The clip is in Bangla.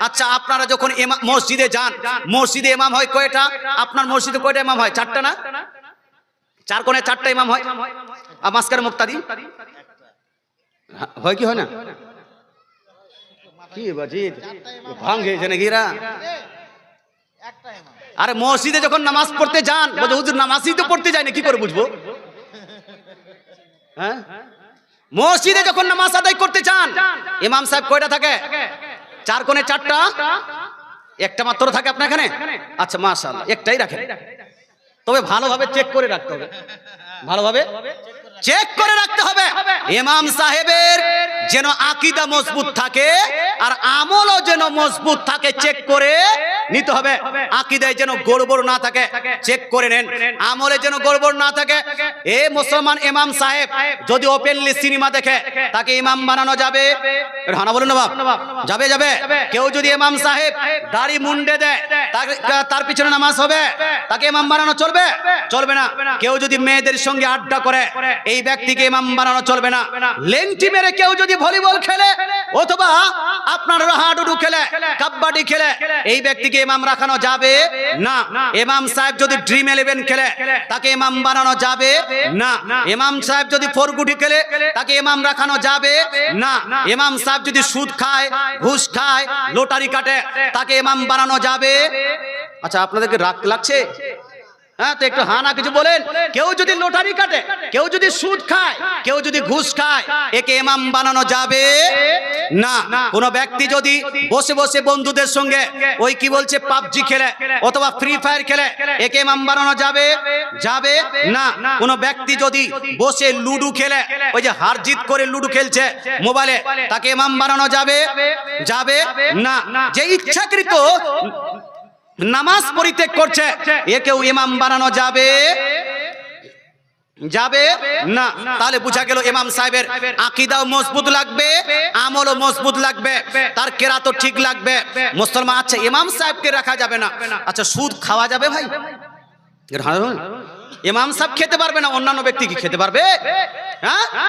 আচ্ছা আপনারা যখন মসজিদে যান মসজিদে ইমাম হয় কয়টা? আপনার মসজিদে কয়টা ইমাম হয়? চারটা না? চার কোণে চারটা ইমাম হয়? আর মাস্কার মুক্তাদি হ্যাঁ, কি হয় না? কি বাজিদ? ভাঙ নাকি আরে মসজিদে যখন নামাজ পড়তে যান হুজুর নামাজই তো পড়তে যায় না কি করে বুঝব? হ্যাঁ? মসজিদে যখন নামাজ আদায় করতে চান ইমাম সাহেব কয়টা থাকে? চার কোণে চারটা? একটা মাত্র থাকে আপনার এখানে? আচ্ছা মাশাল একটাই রাখেন। তবে ভালোভাবে চেক করে রাখতে হবে। ভালোভাবে চেক করে রাখতে হবে। ইমাম সাহেবের যেন আকিদা মজবুত থাকে আর আমলও যেন মজবুত থাকে চেক করে নিতে হবে। আকিদায় যেন গড়বড় না থাকে। চেক করে নেন। আমলে যেন গড়বড় না থাকে। এ মুসলমান ইমাম সাহেব, যদি ওপেনলি সিনেমা দেখে, তাকে ইমাম বানানো যাবে। হানা বলুন বাপ যাবে যাবে। কেউ যদি ইমাম সাহেব দাড়ি মুন্ডে দেয় তার পিছনে নামাজ হবে, তাকে ইমাম বানানো চলবে? চলবে না। কেউ যদি মেয়েদের সঙ্গে আড্ডা করে, এই ব্যক্তিকে ইমাম বানানো চলবে না। লেংটি মেরে কেউ যদি ভলিবল খেলে, অথবা আপনার হাডুডু খেলে কাবাডি খেলে এই ব্যক্তিকে ইমাম রাখানো যাবে? না। ইমাম সাহেব যদি ড্রিম ইলেভেন খেলে তাকে ইমাম বানানো যাবে? না। ইমাম সাহেব যদি ফোরগুটি খেলে তাকে ইমাম রাখানো যাবে? না। ইমাম সাহেব যদি সুদ খায় ঘুষ খায় লোটারি কাটে তাকে ইমাম বানানো যাবে। আচ্ছা আপনাদেরকে রাগ লাগছে? হ্যাঁ তো একটু হানা কিছু বলেন। কেউ যদি লোটারি কাটে, কেউ যদি সুদ খায়, কেউ যদি ঘুষ খায়, একে ইমাম বানানো যাবে না। কোন ব্যক্তি যদি বসে বসে বন্ধুদের সঙ্গে ওই কি বলছে, পাবজি খেলে অথবা ফ্রি ফায়ার খেলে, একে ইমাম বানানো যাবে যাবে না। কোন ব্যক্তি যদি বসে লুডু খেলে, ওই যে হার জিত করে লুডু খেলছে মোবাইলে, তাকে ইমাম বানানো যাবে যাবে না। যে ইচ্ছাকৃত নামাজ পরিত্যাগ করছে। একেও ইমাম বানানো যাবে? যাবে? না। তাহলে বুঝা গেল ইমাম সাহেবের আকিদাও মজবুত লাগবে, আমলও মজবুত লাগবে, তার কেরাতও ঠিক লাগবে। মুসলমান আচ্ছা ইমাম সাহেবকে রাখা যাবে না। আচ্ছা সুদ খাওয়া যাবে ভাই? ইমাম সাহেব খেতে পারবে না, অন্যান্য ব্যক্তি কি খেতে পারবে? হ্যাঁ?